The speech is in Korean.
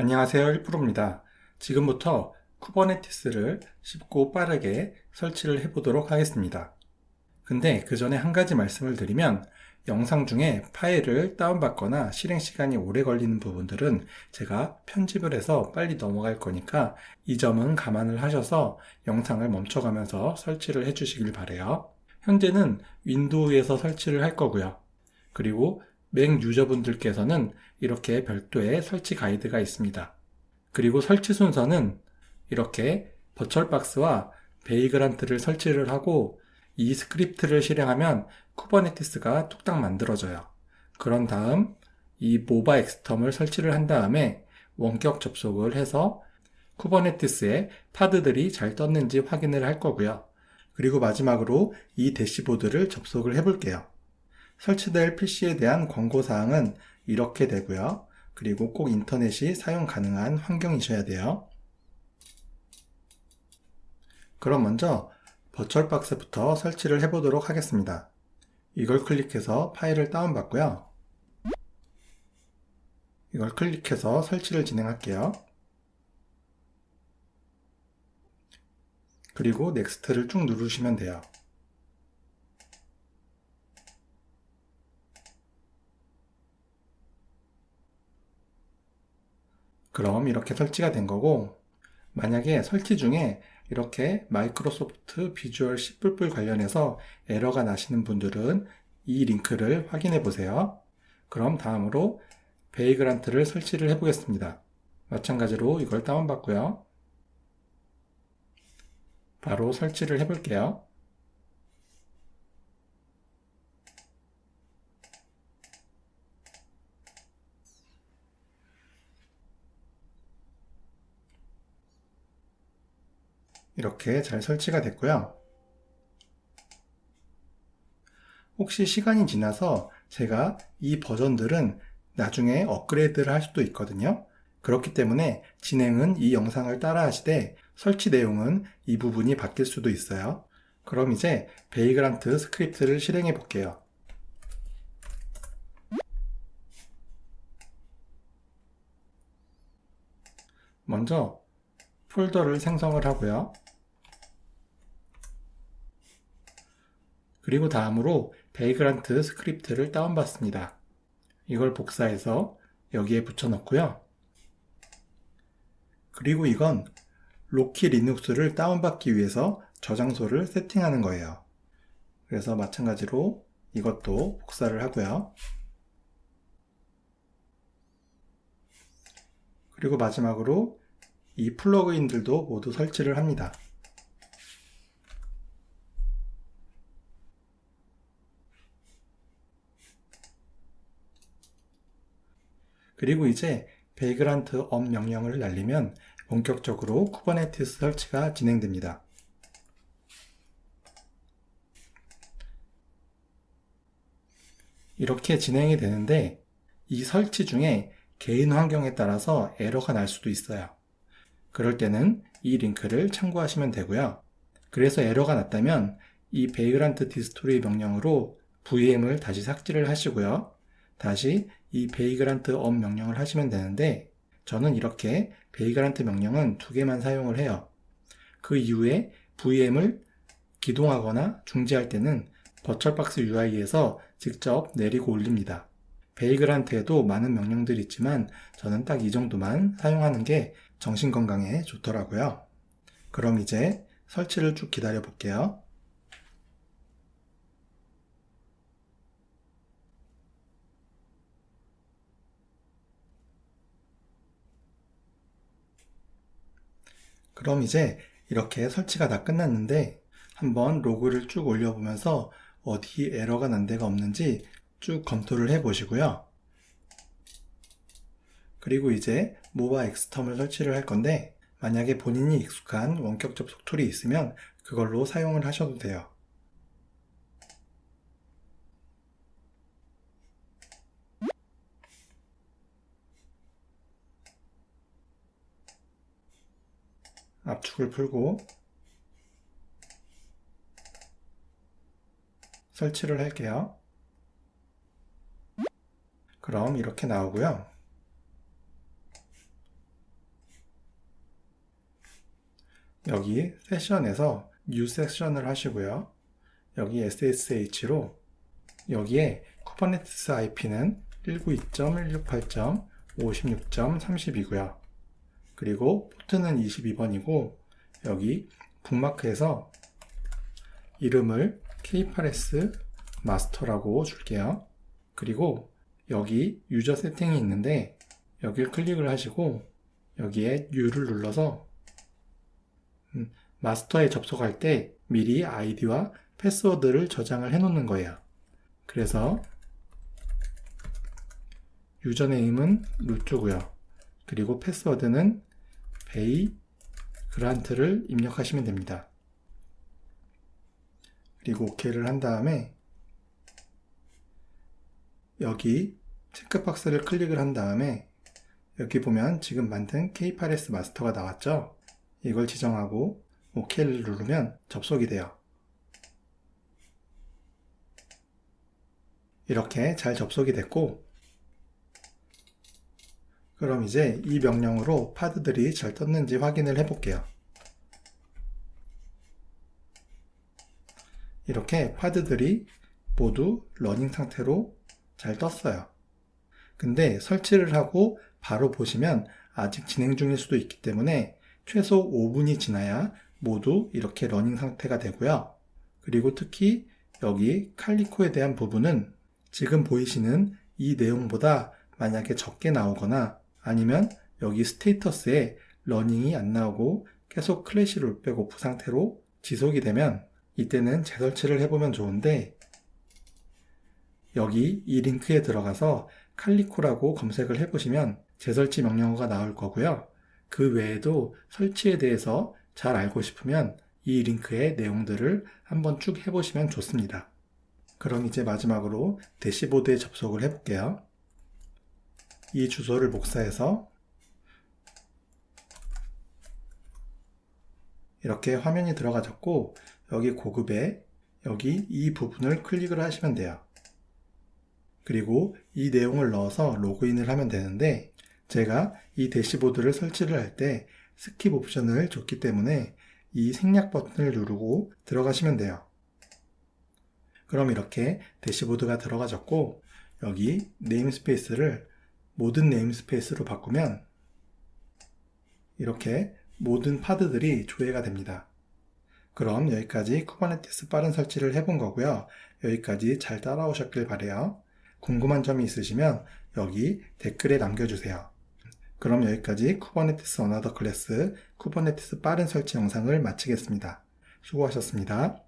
안녕하세요 1프로입니다. 지금부터 쿠버네티스를 쉽고 빠르게 설치를 해보도록 하겠습니다. 근데 그 전에 한 가지 말씀을 드리면 영상 중에 파일을 다운받거나 실행 시간이 오래 걸리는 부분들은 제가 편집을 해서 빨리 넘어갈 거니까 이 점은 감안을 하셔서 영상을 멈춰가면서 설치를 해주시길 바래요. 현재는 윈도우에서 설치를 할 거고요. 그리고 맥 유저분들께서는 이렇게 별도의 설치 가이드가 있습니다. 그리고 설치 순서는 이렇게 버철박스와 베이그란트를 설치를 하고 이 스크립트를 실행하면 쿠버네티스가 뚝딱 만들어져요. 그런 다음 이 모바 엑스텀을 설치를 한 다음에 원격 접속을 해서 쿠버네티스에 파드들이 잘 떴는지 확인을 할 거고요. 그리고 마지막으로 이 대시보드를 접속을 해 볼게요. 설치될 PC에 대한 권고사항은 이렇게 되고요. 그리고 꼭 인터넷이 사용 가능한 환경이셔야 돼요. 그럼 먼저 버추얼박스부터 설치를 해보도록 하겠습니다. 이걸 클릭해서 파일을 다운받고요. 이걸 클릭해서 설치를 진행할게요. 그리고 넥스트를 쭉 누르시면 돼요. 그럼 이렇게 설치가 된 거고 만약에 설치 중에 이렇게 마이크로소프트 비주얼 C++ 관련해서 에러가 나시는 분들은 이 링크를 확인해 보세요. 그럼 다음으로 베이그란트를 설치를 해 보겠습니다. 마찬가지로 이걸 다운받고요. 바로 설치를 해 볼게요. 이렇게 잘 설치가 됐고요. 혹시 시간이 지나서 제가 이 버전들은 나중에 업그레이드를 할 수도 있거든요. 그렇기 때문에 진행은 이 영상을 따라 하시되 설치 내용은 이 부분이 바뀔 수도 있어요. 그럼 이제 베이그란트 스크립트를 실행해 볼게요. 먼저 폴더를 생성을 하고요. 그리고 다음으로 베이그란트 스크립트를 다운받습니다. 이걸 복사해서 여기에 붙여넣고요. 그리고 이건 로키 리눅스를 다운받기 위해서 저장소를 세팅하는 거예요. 그래서 마찬가지로 이것도 복사를 하고요. 그리고 마지막으로 이 플러그인들도 모두 설치를 합니다. 그리고 이제 베이그란트 업 명령을 날리면 본격적으로 쿠버네티스 설치가 진행됩니다. 이렇게 진행이 되는데 이 설치 중에 개인 환경에 따라서 에러가 날 수도 있어요. 그럴 때는 이 링크를 참고하시면 되고요. 그래서 에러가 났다면 이 베이그란트 디스토리 명령으로 VM을 다시 삭제를 하시고요. 다시 이 베이그란트 업 명령을 하시면 되는데 저는 이렇게 베이그란트 명령은 두 개만 사용을 해요. 그 이후에 VM을 기동하거나 중지할 때는 버철박스 UI에서 직접 내리고 올립니다. 베이그란트에도 많은 명령들이 있지만 저는 딱 이 정도만 사용하는 게 정신건강에 좋더라고요. 그럼 이제 설치를 쭉 기다려 볼게요. 그럼 이제 이렇게 설치가 다 끝났는데 한번 로그를 쭉 올려보면서 어디 에러가 난 데가 없는지 쭉 검토를 해 보시고요. 그리고 이제 모바 엑스텀을 설치를 할 건데 만약에 본인이 익숙한 원격 접속 툴이 있으면 그걸로 사용을 하셔도 돼요. 압축을 풀고 설치를 할게요. 그럼 이렇게 나오고요. 여기 세션에서 New 섹션을 하시고요. 여기 SSH로 여기에 쿠버네티스 IP는 192.168.56.30이고요. 그리고 포트는 22번이고 여기 북마크에서 이름을 K8S 마스터라고 줄게요. 그리고 여기 유저 세팅이 있는데 여기를 클릭을 하시고 여기에 U를 눌러서 음, 마스터에 접속할 때 미리 아이디와 패스워드를 저장을 해 놓는 거예요. 그래서 유저네임은 루트고요. 그리고 패스워드는 베이 그란트를 입력하시면 됩니다. 그리고 OK를 한 다음에 여기 체크박스를 클릭을 한 다음에 여기 보면 지금 만든 K8S 마스터가 나왔죠? 이걸 지정하고 OK를 누르면 접속이 돼요. 이렇게 잘 접속이 됐고 그럼 이제 이 명령으로 파드들이 잘 떴는지 확인을 해 볼게요. 이렇게 파드들이 모두 러닝 상태로 잘 떴어요. 근데 설치를 하고 바로 보시면 아직 진행 중일 수도 있기 때문에 최소 5분이 지나야 모두 이렇게 러닝 상태가 되고요. 그리고 특히 여기 칼리코에 대한 부분은 지금 보이시는 이 내용보다 만약에 적게 나오거나 아니면 여기 스테이터스에 러닝이 안 나오고 계속 클래시 롤백 오프 상태로 지속이 되면 이때는 재설치를 해보면 좋은데 여기 이 링크에 들어가서 칼리코라고 검색을 해보시면 재설치 명령어가 나올 거고요. 그 외에도 설치에 대해서 잘 알고 싶으면 이 링크의 내용들을 한번 쭉 해보시면 좋습니다. 그럼 이제 마지막으로 대시보드에 접속을 해볼게요. 이 주소를 복사해서 이렇게 화면이 들어가졌고 여기 고급에 여기 이 부분을 클릭을 하시면 돼요. 그리고 이 내용을 넣어서 로그인을 하면 되는데 제가 이 대시보드를 설치를 할 때 스킵 옵션을 줬기 때문에 이 생략 버튼을 누르고 들어가시면 돼요. 그럼 이렇게 대시보드가 들어가졌고 여기 네임스페이스를 모든 네임스페이스로 바꾸면 이렇게 모든 파드들이 조회가 됩니다. 그럼 여기까지 쿠버네티스 빠른 설치를 해본 거고요. 여기까지 잘 따라오셨길 바래요. 궁금한 점이 있으시면 여기 댓글에 남겨주세요. 그럼 여기까지 쿠버네티스 어나더 클래스 쿠버네티스 빠른 설치 영상을 마치겠습니다. 수고하셨습니다.